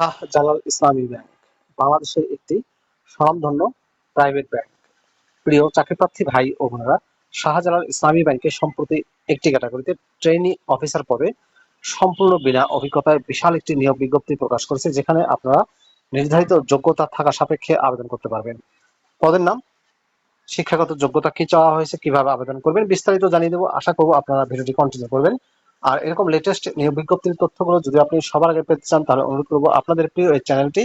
শাহ জালাল ইসলামী bank, বাংলাদেশের একটি স্বনামধন্য প্রাইভেট ব্যাংক প্রিয় চাকরিপ্রার্থী ভাই ও বোনেরা শাহজালাল ইসলামী ব্যাংকে সম্প্রতি একটি ক্যাটাগরিতে ট্রেনি অফিসার পদে সম্পূর্ণ বিনা অভিজ্ঞতায় বিশাল একটি নিয়োগ বিজ্ঞপ্তি প্রকাশ করেছে, যেখানে আপনারা নির্ধারিত যোগ্যতা থাকা সাপেক্ষে আবেদন করতে পারবেন। পদের নাম, শিক্ষাগত যোগ্যতা কি চাওয়া হয়েছে, কীভাবে আবেদন করবেন, বিস্তারিত জানিয়ে দেবো। আশা করব আপনারা ভিডিওটি কন্টিনিউ করবেন। আর এরকম লেটেস্ট নিয়োগ বিজ্ঞপ্তির তথ্যগুলো যদি আপনি সবার আগে পেতে চান, তাহলে অনুরোধ করব আপনাদের প্রিয় এই চ্যানেলটি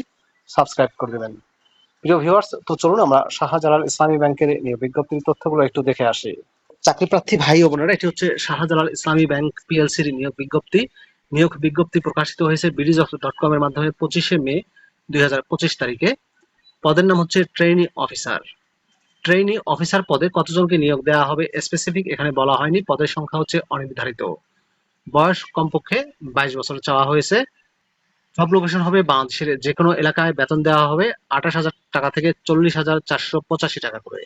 সাবস্ক্রাইব করে দেবেন। প্রিয় ভিউয়ার্স তো চলুন আমরা শাহজালাল ইসলামী ব্যাংকের নিয়োগ বিজ্ঞপ্তির তথ্যগুলো একটু দেখে আসি। চাকরি প্রার্থী ভাই ও বোনেরা, এটি হচ্ছে শাহজালাল ইসলামী ব্যাংক পিএলসির নিয়োগ বিজ্ঞপ্তি। নিয়োগ বিজ্ঞপ্তি প্রকাশিত হয়েছে বিডিজ ডট কম এর মাধ্যমে পঁচিশে মে দুই হাজার পঁচিশ তারিখে। পদের নাম হচ্ছে ট্রেনি অফিসার ট্রেনি অফিসার পদে কতজনকে নিয়োগ দেওয়া হবে স্পেসিফিক এখানে বলা হয়নি, পদের সংখ্যা হচ্ছে অনির্ধারিত। বয়স কমপক্ষে বাইশ বছর চাওয়া হয়েছে। সব লোকেশন হবে বাংলাদেশের যে কোনো এলাকায় বেতন দেওয়া হবে আঠাশ হাজার টাকা থেকে চল্লিশ হাজার চারশো পঁচাশি টাকা করে।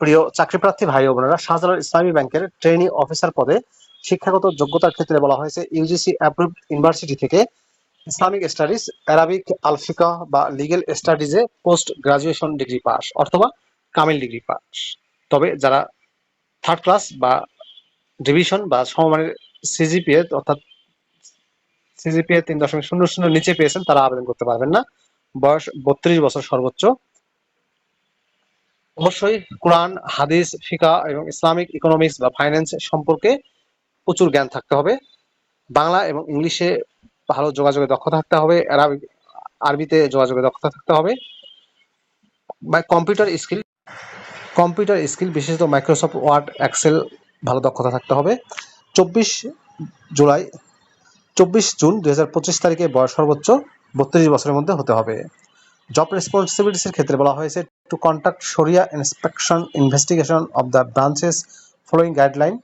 প্রিয় চাকরি প্রার্থী ভাই বোনেরা, শাহজালাল ইসলামী ব্যাংকের ট্রেনি অফিসার পদে শিক্ষাগত যোগ্যতার ক্ষেত্রে বলা হয়েছে ইউজিসি অ্যাপ্রুভড ইউনিভার্সিটি থেকে ইসলামিক স্টাডিজ অ্যারাবিক আলফিকা বা লিগেল স্টাডিজে পোস্ট গ্রাজুয়েশন ডিগ্রি পাস অথবা কামিল ডিগ্রি পাস তবে যারা থার্ড ক্লাস বা ডিভিশন বা সমমানের সিজিপিএ অর্থাৎ সিজিপিএ তিন দশমিক শূন্য শূন্য নিচে পেয়েছেন, তারা আবেদন করতে পারবেন না। বয়স বত্রিশ বছর সর্বোচ্চ। অবশ্যই কোরআন, হাদিস, ফিকা এবং ইসলামিক ইকোনমিক্স বা ফাইন্যান্স সম্পর্কে প্রচুর জ্ঞান থাকতে হবে। বাংলা এবং ইংলিশে ভালো যোগাযোগে দক্ষ থাকতে হবে, আরবি, আরবিতে যোগাযোগে দক্ষতা থাকতে হবে। বা কম্পিউটার স্কিল কম্পিউটার স্কিল বিশেষত মাইক্রোসফট ওয়ার্ড এক্সেল ভালো দক্ষতা থাকতে হবে। চব্বিশ জুলাই, চব্বিশ জুন দু হাজার পঁচিশ তারিখে বয়স সর্বোচ্চ বত্রিশ বছরের মধ্যে হতে হবে। জব রেসপন্সিবিলিটিসের ক্ষেত্রে বলা হয়েছে টু কন্ট্যাক্ট সরিয়া inspection investigation of the branches following guideline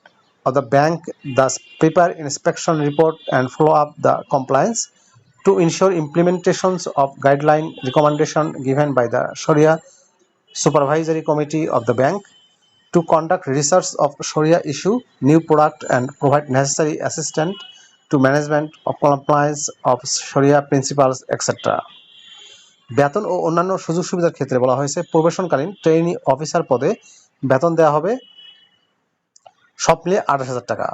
of the bank the prepare inspection report and follow up the compliance to ensure implementations of guideline recommendation given by the সরিয়া supervisory committee of the bank to conduct research of sharia issue, new product and provide necessary assistance to management of compliance of sharia principles etc বেতন ও অন্যান্য সুযোগ সুবিধার ক্ষেত্রে বলা হয়েছে, প্রবেশনকালীন trainee officer পদে বেতন দেওয়া হবে সব মিলিয়ে আঠাশ হাজার টাকা।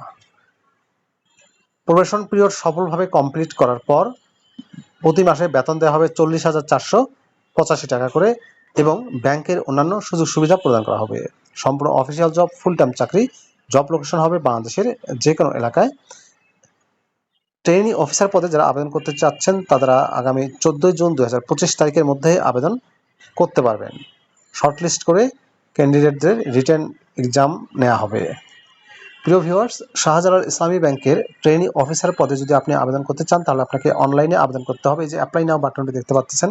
প্রবেশন পিরিয়ড সফলভাবে কমপ্লিট করার পর প্রতি মাসে বেতন দেওয়া হবে চল্লিশ হাজার চারশো পঁচাশি টাকা করে। এবং ব্যাংকের অন্যান্য সুযোগ সুবিধা প্রদান করা হবে। সম্পূর্ণ অফিসিয়াল জব ফুল টাইম চাকরি জব লোকেশন হবে বাংলাদেশের যে কোনো এলাকায়। ট্রেনি অফিসার পদে যারা আবেদন করতে চাচ্ছেন, তারা আগামী চোদ্দোই জুন দু হাজার পঁচিশ তারিখের মধ্যে আবেদন করতে পারবেন। শর্টলিস্ট করে ক্যান্ডিডেটদের রিটার্ন এক্সাম নেওয়া হবে। প্রিয় ভিউয়ার্স শাহজালাল ইসলামী ব্যাংকের ট্রেনি অফিসার পদে যদি আপনি আবেদন করতে চান, তাহলে আপনাকে অনলাইনে আবেদন করতে হবে। যে অ্যাপ্লাই নাও বাটনটি দেখতে পাচ্ছেন,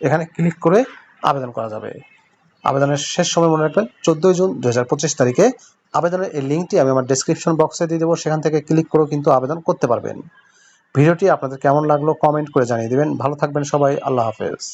এখানে ক্লিক করে আবেদন করা যাবে। আবেদনের শেষ সময় মনে রাখবেন, চোদ্দই জুন দু হাজার পঁচিশ তারিখে আবেদনের এই লিঙ্কটি আমি আমার ডিসক্রিপশন বক্সে দিয়ে দেবো, সেখান থেকে ক্লিক করেও কিন্তু আবেদন করতে পারবেন। ভিডিওটি আপনাদের কেমন লাগল কমেন্ট করে জানিয়ে দেবেন। ভালো থাকবেন সবাই, আল্লাহ হাফেজ।